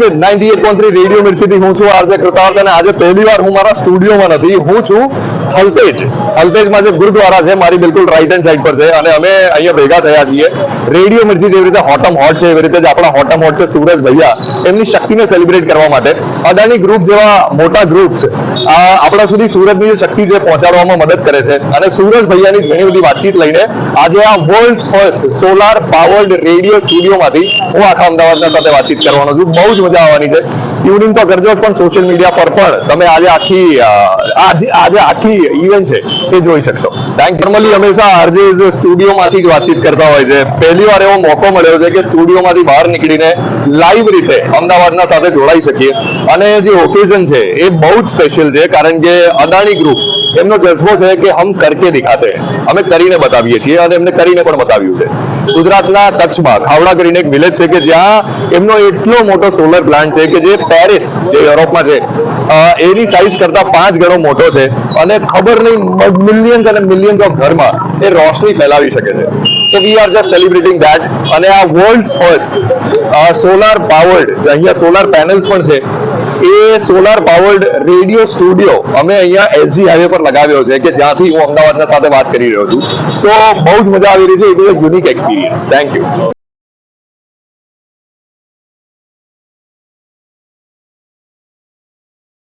With ninety eight point radio મિર્ચીથી હું છું RJ કૃતાર્થ અને આજે પહેલી વાર હું મારા સ્ટુડિયોમાં નથી. હું છું થલતેજ થલતેજમાં જે ગુરુદ્વારા છે, મારી બિલકુલ રાઈટ હેન્ડ સાઈડ પર છે અને અમે અહીંયા ભેગા થયા છીએ. રેડિયો મિર્ચી જેવી રીતે હોટમ હોટ છે, એવી રીતે જ આપણા હોટમ હોટ છે સુરજ ભૈયા, એમની શક્તિને સેલિબ્રેટ કરવા માટે. અદાણી ગ્રુપ જેવા મોટા ગ્રુપ્સ આપણા સુધી સુરતની જે શક્તિ છે પહોંચાડવામાં મદદ કરે છે. અને સુરજ ભૈયાની ઘણી બધી વાતચીત લઈને આજે આ world first solar powered radio સ્ટુડિયોમાંથી હું આખા અમદાવાદના સાથે વાતચીત કરવાનો છું. બહુ જ મજા આવવાની છે. ટ્યુનિંગ તો કરજો, પણ સોશિયલ મીડિયા પર પણ તમે આજે આખી આજે આખી ઇવેન્ટ છે, એ જોઈ શકશો. થેન્ક નોર્મલી હંમેશા આરજે સ્ટુડિયોમાંથી જ વાતચીત કરતા હોય છે. પહેલી વાર એવો મોકો મળ્યો છે કે સ્ટુડિયોમાંથી બહાર નીકળીને લાઈવ રીતે અમદાવાદના સાથે જોડાઈ શકીએ. અને જે ઓકેઝન છે, એ બહુ જ સ્પેશિયલ છે, કારણ કે અદાણી ગ્રુપ એમનો જજ્બો છે કે હમ કરકે દેખાતે. અમે કરીને બતાવીએ છીએ અને એમને કરીને પણ બતાવ્યું છે. ગુજરાતના કચ્છમાં ખાવડા કરીને એક વિલેજ છે કે જ્યાં એમનો એટલો મોટો સોલર પ્લાન્ટ છે કે જે પેરિસ જે યુરોપમાં છે એની સાઇઝ કરતા પાંચ ગણો મોટો છે અને ખબર નહીં મિલિયન્સ અને મિલિયન્સ ઓફ ઘરમાં એ રોશની ફેલાવી શકે છે. So we are just celebrating that અને આ વર્લ્ડ ફર્સ્ટ સોલાર પાવર્ડ અહીંયા સોલાર પેનલ્સ પણ છે એ સોલાર પાવર્ડ રેડિયો સ્ટુડિયો અમે અહીંયા એસજી હાઈવે પર લગાવ્યો છે કે જ્યાંથી હું અમદાવાદના સાથે વાત કરી રહ્યો છું. સો બહુ જ મજા આવી રહી છે. It is a unique experience thank you